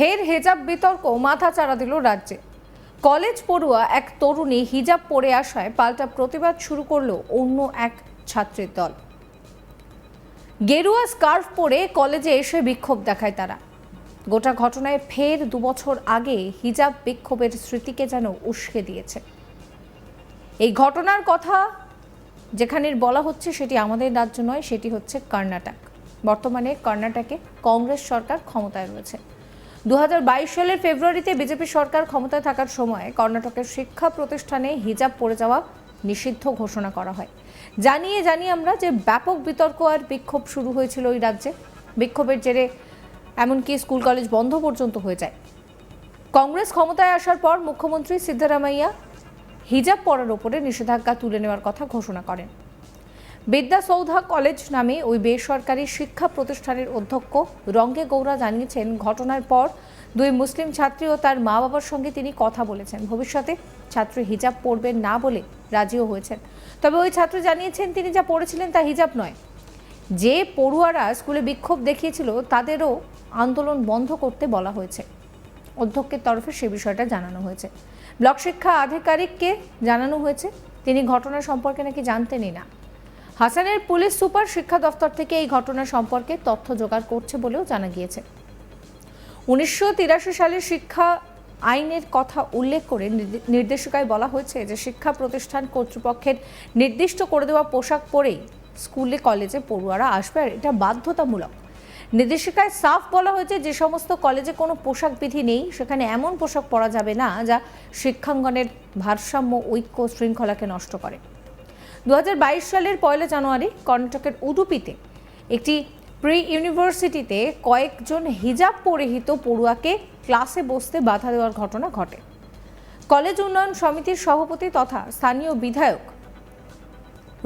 ফের হেজাব বিতর্ক মাথা চাড়া দিল রাজ্যে। কলেজ পড়ুয়া এক তরুণী হিজাব পরে আসায় পাল্টা প্রতিবাদ শুরু করল অন্য এক ছাত্রের দল। গেরুয়া স্কার্ফ পরে কলেজে এসে বিক্ষোভ দেখায় তারা। গোটা ঘটনায় ফের দুবছর আগে হিজাব বিক্ষোভের স্মৃতিকে যেন উস্কে দিয়েছে। এই ঘটনার কথা যেখানের বলা হচ্ছে সেটি আমাদের রাজ্য নয়, সেটি হচ্ছে কর্ণাটক। বর্তমানে কর্ণাটকে কংগ্রেস সরকার ক্ষমতায় রয়েছে। দু হাজার বাইশ সালের ফেব্রুয়ারিতে বিজেপি সরকার ক্ষমতায় থাকার সময় কর্ণাটকের শিক্ষা প্রতিষ্ঠানে হিজাব পড়ে যাওয়া নিষিদ্ধ ঘোষণা করা হয়। জানিয়ে জানি আমরা যে ব্যাপক বিতর্ক আর বিক্ষোভ শুরু হয়েছিল ওই রাজ্যে। বিক্ষোভের জেরে এমনকি স্কুল কলেজ বন্ধ পর্যন্ত হয়ে যায়। কংগ্রেস ক্ষমতায় আসার পর মুখ্যমন্ত্রী সিদ্ধারামাইয়া হিজাব পরার ওপরে নিষেধাজ্ঞা তুলে নেওয়ার কথা ঘোষণা করেন। বিদ্যা সৌধা কলেজ নামে ওই বেসরকারি শিক্ষা প্রতিষ্ঠানের অধ্যক্ষ রঙ্গে গৌড়া জানিয়েছেন, ঘটনার পর দুই মুসলিম ছাত্রী ও তার মা বাবার সঙ্গে তিনি কথা বলেছেন। ভবিষ্যতে ছাত্র হিজাব পড়বেন না বলে রাজিও হয়েছেন। তবে ওই ছাত্র জানিয়েছেন, তিনি যা পড়েছিলেন তা হিজাব নয়। যে পড়ুয়ারা স্কুলে বিক্ষোভ দেখিয়েছিল, তাদেরও আন্দোলন বন্ধ করতে বলা হয়েছে। অধ্যক্ষের তরফে সে বিষয়টা জানানো হয়েছে। ব্লক শিক্ষা আধিকারিককে জানানো হয়েছে, তিনি ঘটনা সম্পর্কে নাকি জানতেনই না। হাসানের পুলিশ সুপার শিক্ষা দফতর থেকে এই ঘটনা সম্পর্কে তথ্য জোগাড় করছে বলেও জানা গিয়েছে। উনিশশো সালের শিক্ষা আইনের কথা উল্লেখ করে নির্দে- নির্দেশিকায় বলা হয়েছে যে শিক্ষা প্রতিষ্ঠান কর্তৃপক্ষের নির্দিষ্ট করে দেওয়া পোশাক পরেই স্কুলে, কলেজে পড়ুয়ারা আসবে আর এটা বাধ্যতামূলক। নির্দেশিকায় সাফ বলা হয়েছে যে সমস্ত কলেজে কোনো পোশাক বিধি নেই, সেখানে এমন পোশাক পরা যাবে না যা শিক্ষাঙ্গনের ভারসাম্য, ঐক্য, শৃঙ্খলাকে নষ্ট করে। দু হাজার বাইশ সালের পয়লা জানুয়ারি কর্ণাটকের উডুপিতে একটি প্রি ইউনিভার্সিটিতে কয়েকজন হিজাব পরিহিত পড়ুয়াকে ক্লাসে বসতে বাধা দেওয়ার ঘটনা ঘটে। কলেজ উন্নয়ন সমিতির সভাপতি তথা স্থানীয় বিধায়ক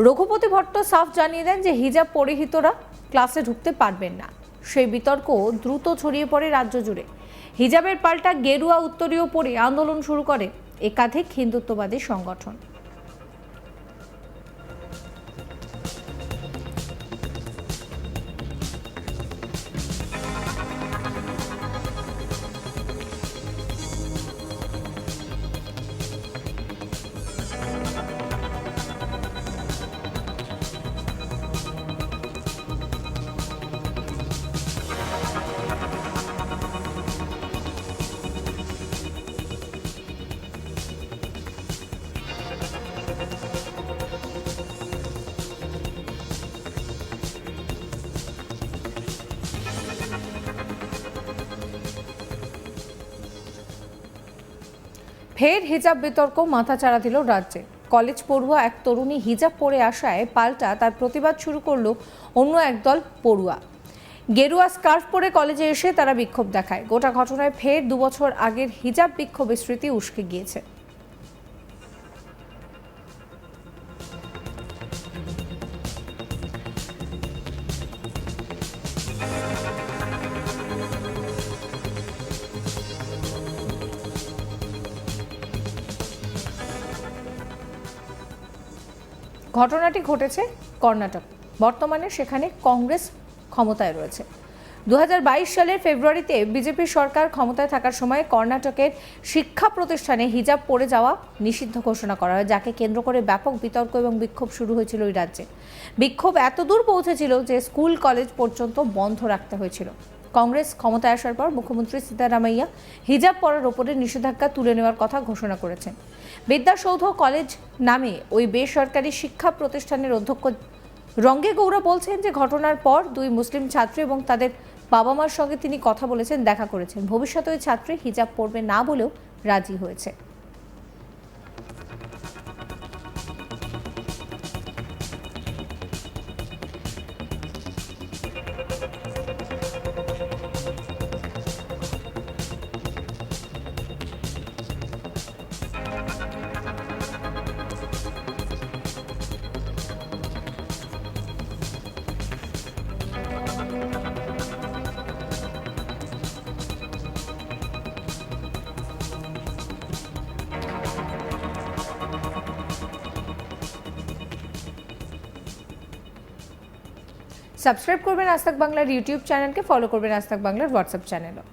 রঘুপতি ভট্ট সাফ জানিয়ে দেন যে হিজাব পরিহিতরা ক্লাসে ঢুকতে পারবেন না। সেই বিতর্ক দ্রুত ছড়িয়ে পড়ে রাজ্য জুড়ে। হিজাবের পাল্টা গেরুয়া উত্তরীয় পরে আন্দোলন শুরু করে একাধিক হিন্দুত্ববাদী সংগঠন। ফের হিজাব বিতর্ক মাথাচাড়া দিল রাজ্যে। কলেজ পড়ুয়া এক তরুণী হিজাব পরে আসায় পাল্টা তার প্রতিবাদ শুরু করল অন্য একদল পড়ুয়া। গেরুয়া স্কার্ফ পরে কলেজে এসে তারা বিক্ষোভ দেখায়। গোটা ঘটনায় ফের দুবছর আগের হিজাব বিক্ষোভের স্মৃতি উস্কে গিয়েছে। ঘটনাটি ঘটেছে কর্ণাটক। বর্তমানে সেখানে কংগ্রেস ক্ষমতায় রয়েছে। দু হাজার বাইশ সালের ফেব্রুয়ারিতে বিজেপি সরকার ক্ষমতায় থাকার সময় কর্ণাটকের শিক্ষা প্রতিষ্ঠানে হিজাব পড়ে যাওয়া নিষিদ্ধ ঘোষণা করা হয়, যাকে কেন্দ্র করে ব্যাপক বিতর্ক এবং বিক্ষোভ শুরু হয়েছিল ওই রাজ্যে। বিক্ষোভ এতদূর পৌঁছেছিল যে স্কুল, কলেজ পর্যন্ত বন্ধ রাখতে হয়েছিল। কংগ্রেস ক্ষমতায় আসার পর মুখ্যমন্ত্রী সিদ্ধারামাইয়া হিজাব পরার ওপরে নিষেধাজ্ঞা তুলে নেওয়ার কথা ঘোষণা করেছেন। বিদ্যাসৌধ কলেজ নামে ওই বেসরকারি শিক্ষা প্রতিষ্ঠানের অধ্যক্ষ রঙ্গে গৌড়া বলছেন যে, ঘটনার পর দুই মুসলিম ছাত্র এবং তাদের বাবা মার সঙ্গে তিনি কথা বলেছেন, দেখা করেছেন। ভবিষ্যতে ওই ছাত্রী হিজাব পড়বে না বলেও রাজি হয়েছে। সাবস্ক্রাইব করবেন আস্তাক বাংলার ইউটিউব চ্যানেলকে ফলো করবেন আস্তাক বাংলার হোয়াটসঅ্যাপ চ্যানেলও